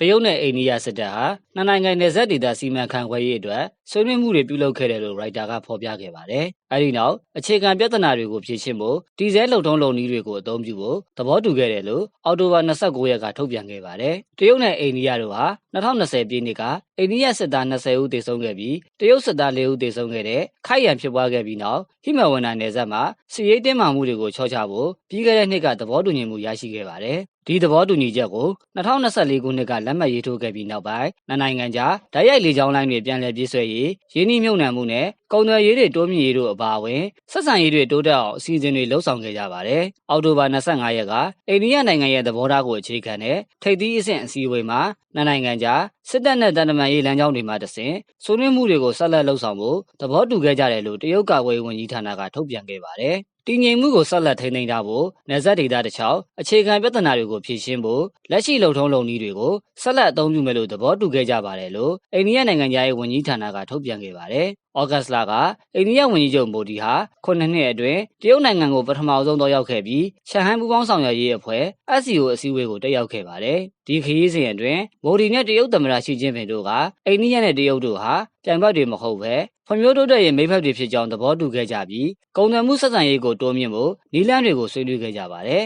တရုတ်နဲ့အိန္ဒိယစစ်တပ်ဟာနှစ်နိုင်ငံနယ်စပ်ဒေသစီမံခန့်ခွဲရေးအတွက်ဆွေးနွေးမှုတွေပြုလုပ်ခဲ့တယ်လို့ရိုက်တာကဖော်ပြခဲ့ပါတယ်။အဲဒီနောက်အခြေခံပြဿနာတွေကိုဖြေရှင်းဖို့ဒီဇဲလုံထုံးလုံနည်းတွေကိုအသုံးပြုဖို့သဘောတူခဲ့တယ်လို့အောက်တိုဘာ29ရက်ကထုတ်ပြန်ခဲ့ပါတယ်။တရုတ်နဲ့အိန္ဒိယတို့ဟာ2020ပြည့်နှစ်က အိန္ဒိယစစ်သား20ဦးသေဆုံးခဲ့ပြီးတရုတ်စစ်သား4ဦးသေဆုံးခဲ့တဲ့ခိုက်ရန်ဖြစ်ပွားခဲ့ပြီးနောက်ဟိမဝန္တာနယ်စပ်မှာစီရေးတင်းမာမှုတွေကိုချောချဖို့ပြီးခဲ့တဲ့နှစ်ကသဘောတူညီမှုရရှိခဲ့ပါတယ်။ဒီသဘောတူညီချက်ကို2024ခုနှစ်ကလက်မှတ်ရေးထိုးခဲ့ပြီးနောက်ပိုင်းနှစ်နိုင်ငံကြားဓာတ်ရိုက်လေကြောင်းလိုင်းတွေပြန်လည်ပြည့်စွဲရေးရင်းနှီးမြှုပ်နှံမှုနဲ့ကုန်သွယ်ရေးတွေတိုးမြင့်ရေးတို့အပါအဝင်ဆက်ဆံရေးတွေတိုးတက်အောင်အစီအစဉ်တွေလှုပ်ဆောင်ခဲ့ကြပါတယ်။အောက်တိုဘာ25ရက်ကအိန္ဒိယနိုင်ငံရဲ့သဘောထားကိုအခြေခံတဲ့ထိပ်သီးအဆင့်အစည်းအဝေးမှာနှစ်နိုင်ငံကြားစစ်တပ်နဲ့တန်တမန်ရေးလမ်းကြောင်းတွေမှာတဆင့်ဆွေးနွေးမှုတွေကိုဆက်လက်လှုပ်ဆောင်ဖို့သဘောတူခဲ့ကြတယ်လို့တရုတ်ကာကွယ်ရေးဝန်ကြီးဌာနကထုတ်ပြန်ခဲ့ပါတယ်။ တည်ငြိမ်မှုကိုဆက်လက်ထိန်းသိမ်းထားဖို့နယ်စပ်ဒေသတစ်လျှောက်အခြေခံပြဿနာတွေကိုဖြေရှင်းဖို့လက်ရှိလုံထုံးလုံနည်းတွေကိုဆက်လက်အသုံးပြုမယ်လို့သဘောတူခဲ့ကြပါတယ်လို့အိန္ဒိယနိုင်ငံသားရေးဝန်ကြီးဌာနကထုတ်ပြန်ခဲ့ပါတယ်။ဩဂတ်စ်လကအိန္ဒိယဝန်ကြီးချုပ်မိုဒီဟာခုနှစ်နှစ်အတွင်းတရုတ်နိုင်ငံကိုပထမဆုံးသွားရောက်ခဲ့ပြီးရှန်ဟိုင်းပူးပေါင်းဆောင်ရွက်ရေးအဖွဲ့ SCO အစည်းအဝေးကိုတက်ရောက်ခဲ့ပါတယ်။ ဒီခရီးစဉ်အတွင်းမိုဒီနဲ့တရုတ်သမ္မတရှီကျင်းပင်တို့ကအိန္ဒိယနဲ့တရုတ်တို့ဟာပြိုင်ဘက်တွေမဟုတ်ဘဲဖွံ့ဖြိုးတိုးတက်ရေးမိဖက်တွေဖြစ်ကြောင်းသဘောတူခဲ့ကြပြီးကုန်သွယ်မှုဆက်ဆံရေးကိုတိုးမြှင့်ဖို့နည်းလမ်းတွေကိုဆွေးနွေးခဲ့ကြပါတယ်